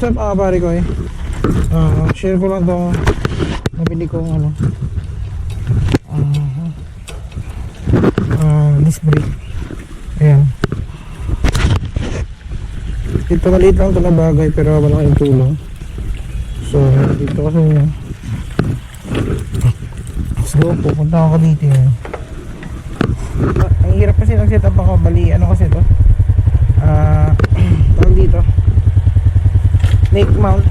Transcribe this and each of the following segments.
what's up ah pare ko eh. Uh, share ko lang to. Nabili ko ano. Uh, uh, disc brake ayan. Ito maliit lang ito na bagay pero wala malaking tulong so dito kasi ah. so pupunta ako dito yun ang hirap kasi nag-set up ako. Bali ano kasi to? Ah uh, tawag dito. Snake Mount.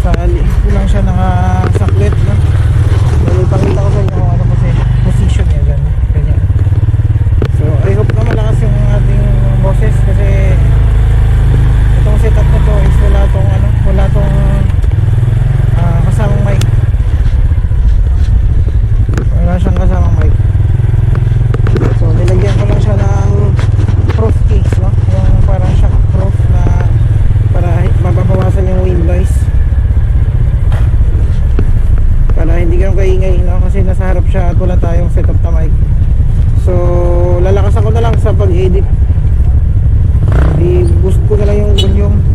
Sa liig ko lang siya nakasaklit no? Dahil ipakita ko sa inyo kung ano kasi position niya dyan. So I hope na malakas yung ating boses kasi itong setup na to is wala tong ano wala tong ko na lang yung volume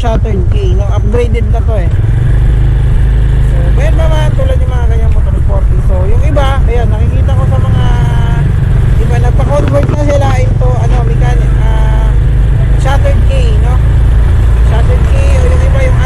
siya 10k no upgraded na to eh. So bayan ba mga tulad yung mga kanyang motor sport so yung iba ayan nakikita ko sa mga iba nagpa-convert na sila into ano mechanic ah, uh, shattered K no? Shattered K o yung iba yung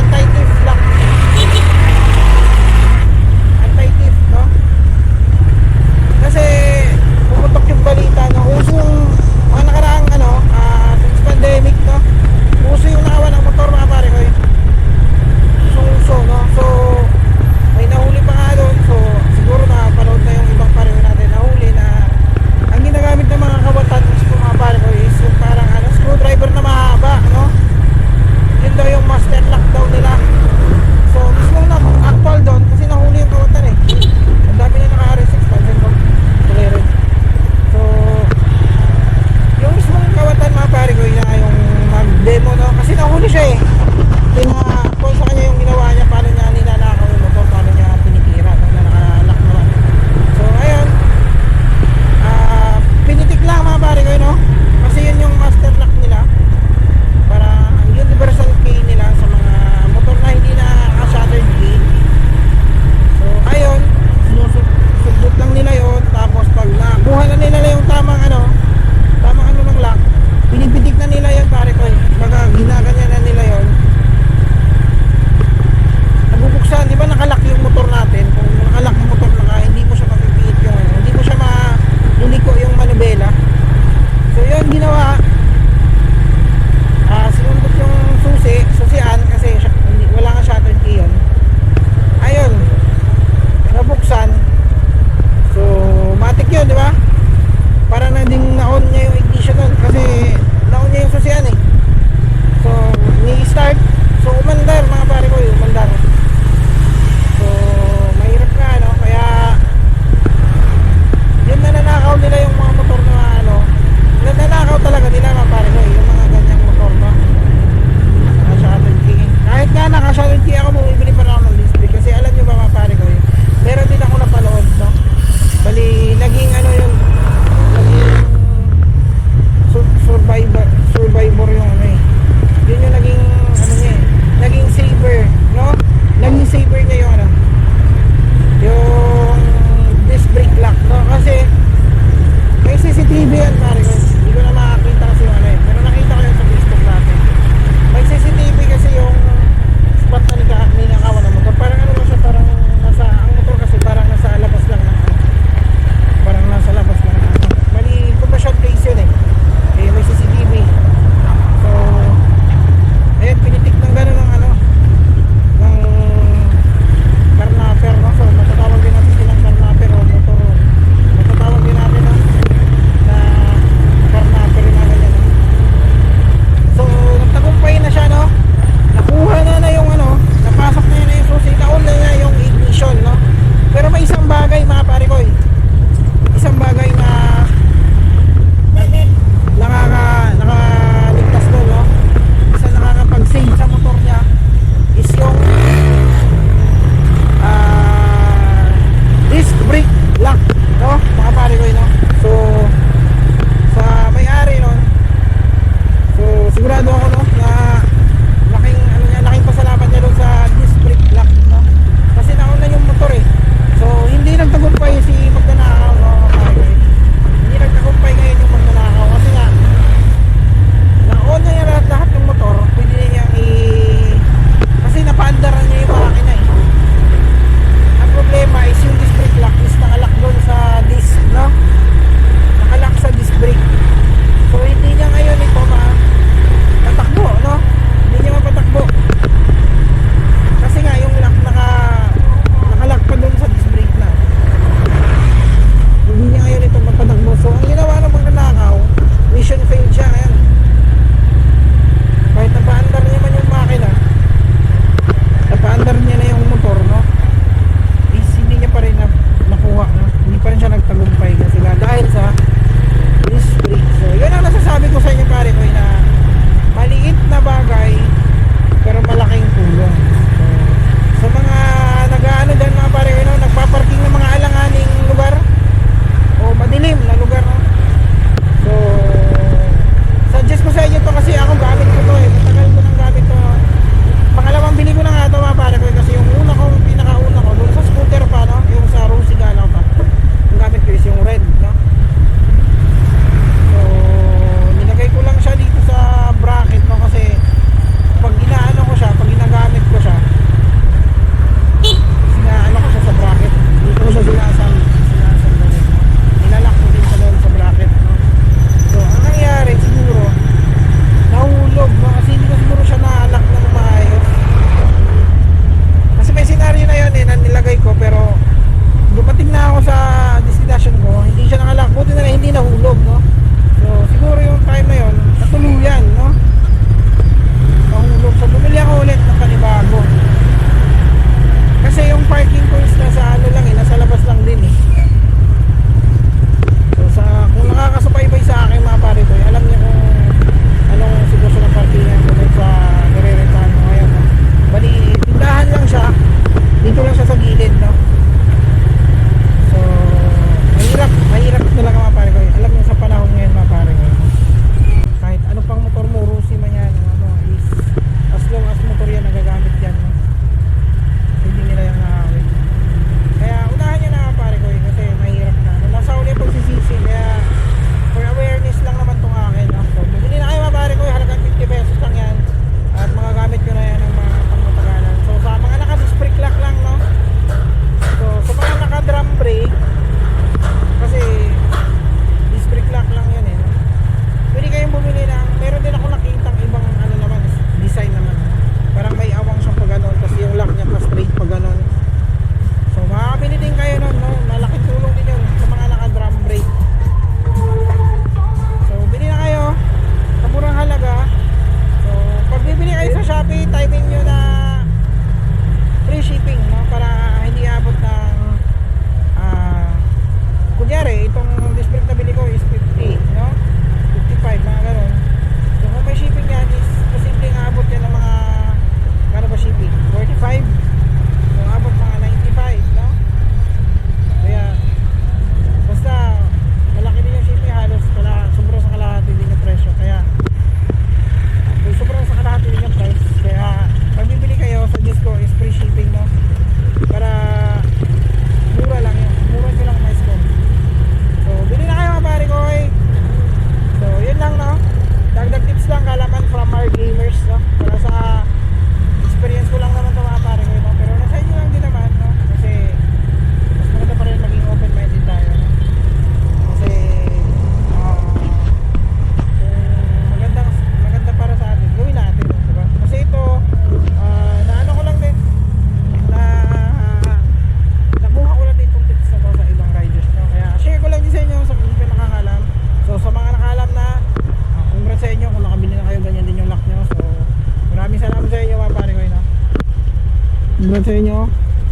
sa inyo.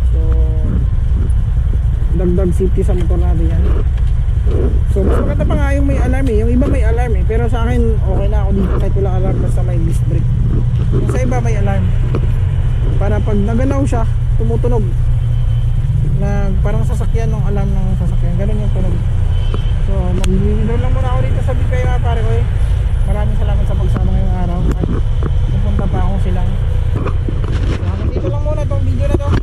So dagdag safety sa motor natin yan. So mas maganda pa nga yung may alarm eh. Yung iba may alarm eh. Pero sa akin okay na ako dito. Kahit wala alarm basta may disc brake. Yung sa iba may alarm. Para pag nagalaw siya tumutunog. Nag parang sasakyan ng alarm ng sasakyan. Ganun yung tunog. So mag-window lang muna ako dito sa BPI mga pare ko eh. Maraming salamat sa pagsama ngayong araw. At pupunta pa ako silang ko lang muna tong video na to.